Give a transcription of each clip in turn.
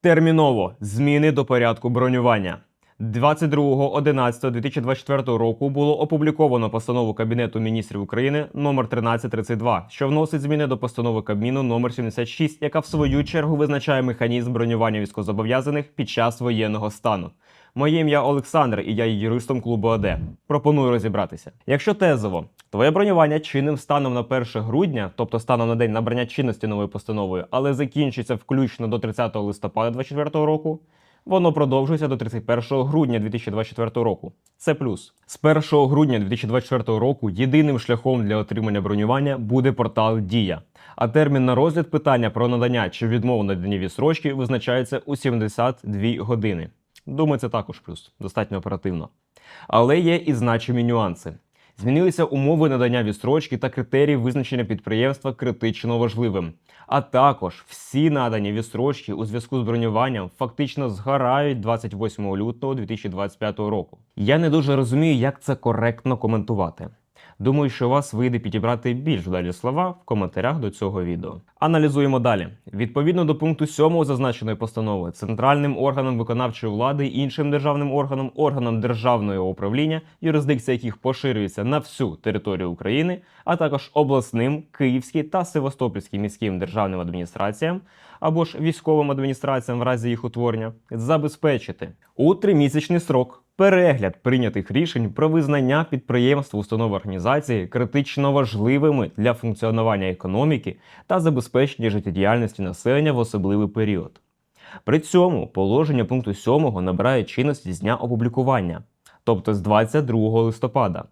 Терміново зміни до порядку бронювання. 22.11.2024 року було опубліковано постанову Кабінету міністрів України номер 1332, що вносить зміни до постанови Кабміну номер 76, яка в свою чергу визначає механізм бронювання військовозобов'язаних під час воєнного стану. Моє ім'я Олександр, і я є юристом клубу АД. Пропоную розібратися. Якщо тезово, твоє бронювання чинним станом на 1 грудня, тобто станом на день набрання чинності новою постановою, але закінчиться включно до 30 листопада 2024 року. Воно продовжується до 31 грудня 2024 року. Це плюс. З 1 грудня 2024 року єдиним шляхом для отримання бронювання буде портал Дія. А термін на розгляд питання про надання чи відмову наданні відсрочки визначається у 72 години. Думаю, це також плюс, достатньо оперативно. Але є і значимі нюанси. Змінилися умови надання відстрочки та критерії визначення підприємства критично важливим. А також всі надані відстрочки у зв'язку з бронюванням фактично згорають 28 лютого 2025 року. Я не дуже розумію, як це коректно коментувати. Думаю, що у вас вийде підібрати більш вдалі слова в коментарях до цього відео. Аналізуємо далі. Відповідно до пункту 7 зазначеної постанови, центральним органам виконавчої влади, іншим державним органам, органам державного управління, юрисдикція яких поширюється на всю територію України, а також обласним, київським та Севастопольським міським державним адміністраціям або ж військовим адміністраціям в разі їх утворення, забезпечити у тримісячний строк перегляд прийнятих рішень про визнання підприємств, установ організації критично важливими для функціонування економіки та забезпечення життєдіяльності населення в особливий період. При цьому положення пункту 7 набирає чинності з дня опублікування, тобто з 22 листопада.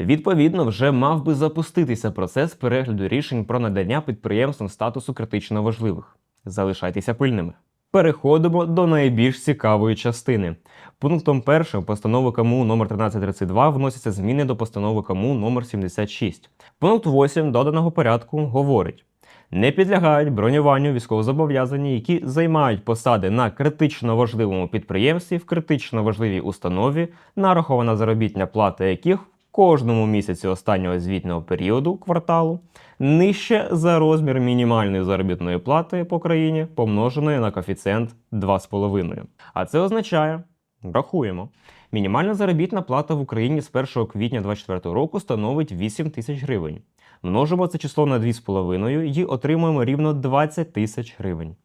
Відповідно, вже мав би запуститися процес перегляду рішень про надання підприємствам статусу критично важливих. Залишайтеся пильними. Переходимо до найбільш цікавої частини. Пунктом 1 постанови КМУ номер 1332 вносяться зміни до постанови КМУ номер 76. Пункт 8 доданого порядку говорить: не підлягають бронюванню військовозобов'язані, які займають посади на критично важливому підприємстві в критично важливій установі, нарахована заробітня плата яких кожному місяці останнього звітного періоду кварталу нижче за розмір мінімальної заробітної плати по країні, помноженої на коефіцієнт 2,5. А це означає, рахуємо, мінімальна заробітна плата в Україні з 1 квітня 2024 року становить 8 тисяч гривень. Множимо це число на 2,5 і отримуємо рівно 20 тисяч гривень.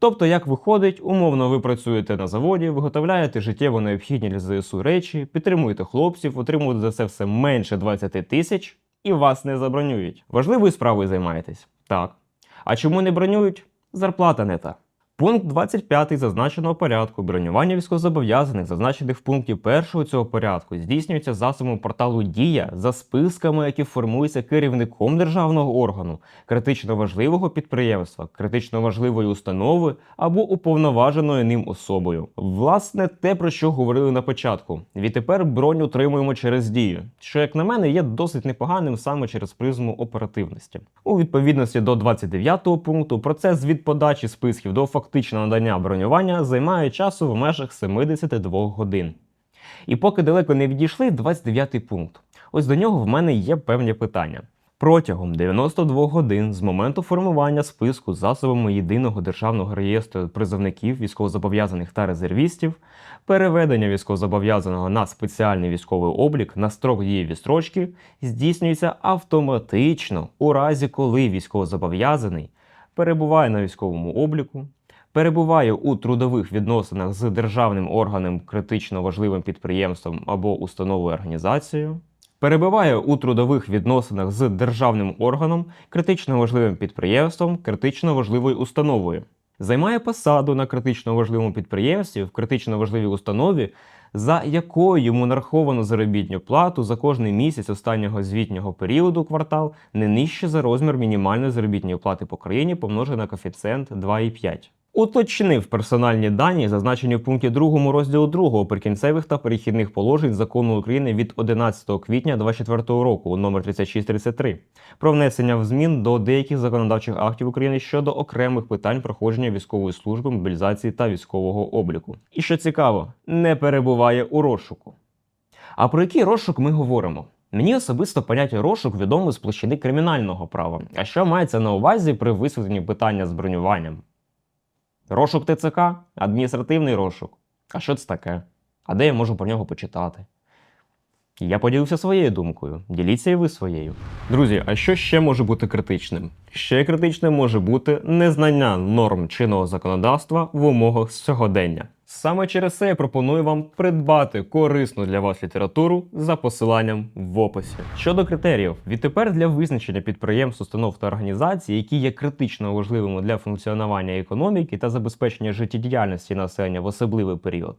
Тобто, як виходить, умовно ви працюєте на заводі, виготовляєте життєво необхідні для ЗСУ речі, підтримуєте хлопців, отримуєте за це все менше 20 тисяч і вас не забронюють. Важливою справою займаєтесь? Так. А чому не бронюють? Зарплата не та. Пункт 25 зазначеного порядку бронювання військовозобов'язаних, зазначених в пункті 1 цього порядку, здійснюється засобом порталу Дія за списками, які формуються керівником державного органу, критично важливого підприємства, критично важливої установи або уповноваженою ним особою. Власне, те, про що говорили на початку. Відтепер бронь отримуємо через дію, що, як на мене, є досить непоганим саме через призму оперативності. У відповідності до 29 пункту процес від подачі списків до фактичного надання бронювання займає часу в межах 72 годин. І поки далеко не відійшли, 29 пункт. Ось до нього в мене є певні питання. Протягом 92 годин з моменту формування списку засобами єдиного державного реєстру призовників військовозобов'язаних та резервістів, переведення військовозобов'язаного на спеціальний військовий облік на строк дії відстрочки здійснюється автоматично у разі, коли військовозобов'язаний перебуває на військовому обліку, перебуває у трудових відносинах з державним органом критично важливим підприємством або установою організацією, перебуває у трудових відносинах з державним органом, критично важливим підприємством, критично важливою установою, займає посаду на критично важливому підприємстві в критично важливій установі, за якою йому нараховано заробітну плату за кожний місяць останнього звітнього періоду квартал не нижче за розмір мінімальної заробітної плати по країні помножене на коефіцієнт 2,5. Уточнив персональні дані, зазначені в пункті 2 розділу 2 прикінцевих та перехідних положень закону України від 11 квітня 2024 року номер 3633 про внесення в змін до деяких законодавчих актів України щодо окремих питань проходження військової служби, мобілізації та військового обліку. І що цікаво, не перебуває у розшуку. А про який розшук ми говоримо? Мені особисто поняття розшук відомо з площини кримінального права. А що мається на увазі при висвітленні питання з бронюванням? Розшук ТЦК, адміністративний розшук. А що це таке? А де я можу про нього почитати? Я поділився своєю думкою. Діліться і ви своєю. Друзі, а що ще може бути критичним? Ще критичним може бути незнання норм чинного законодавства в умовах сьогодення. Саме через це я пропоную вам придбати корисну для вас літературу за посиланням в описі. Щодо критеріїв, відтепер для визначення підприємств, установ та організацій, які є критично важливими для функціонування економіки та забезпечення життєдіяльності населення в особливий період,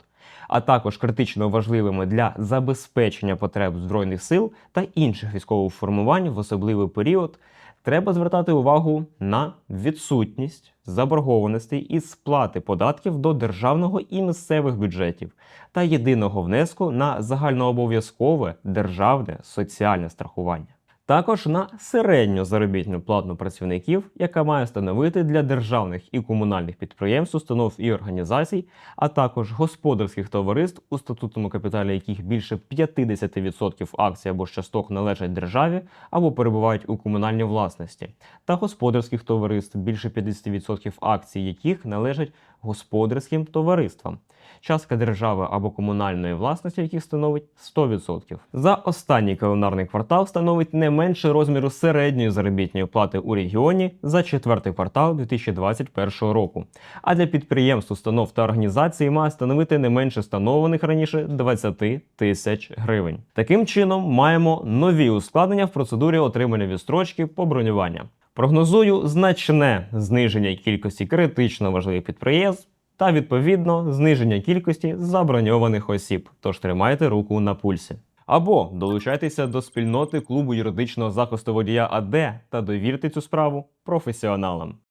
а також критично важливими для забезпечення потреб збройних сил та інших військових формувань в особливий період, треба звертати увагу на відсутність заборгованостей із сплати податків до державного і місцевих бюджетів та єдиного внеску на загальнообов'язкове державне соціальне страхування. Також на середню заробітну плату працівників, яка має становити для державних і комунальних підприємств, установ і організацій, а також господарських товариств, у статутному капіталі яких більше 50% акцій або часток належать державі або перебувають у комунальній власності, та господарських товариств, більше 50% акцій яких належать господарським товариствам. Частка держави або комунальної власності, яких становить 100%. За останній календарний квартал становить не менше розміру середньої заробітної плати у регіоні за четвертий квартал 2021 року. А для підприємств, установ та організацій має становити не менше встановлених раніше 20 тисяч гривень. Таким чином, маємо нові ускладнення в процедурі отримання відстрочки по бронювання. Прогнозую значне зниження кількості критично важливих підприємств та відповідно зниження кількості заброньованих осіб. Тож тримайте руку на пульсі. Або долучайтеся до спільноти клубу юридичного захисту водія АД та довірте цю справу професіоналам.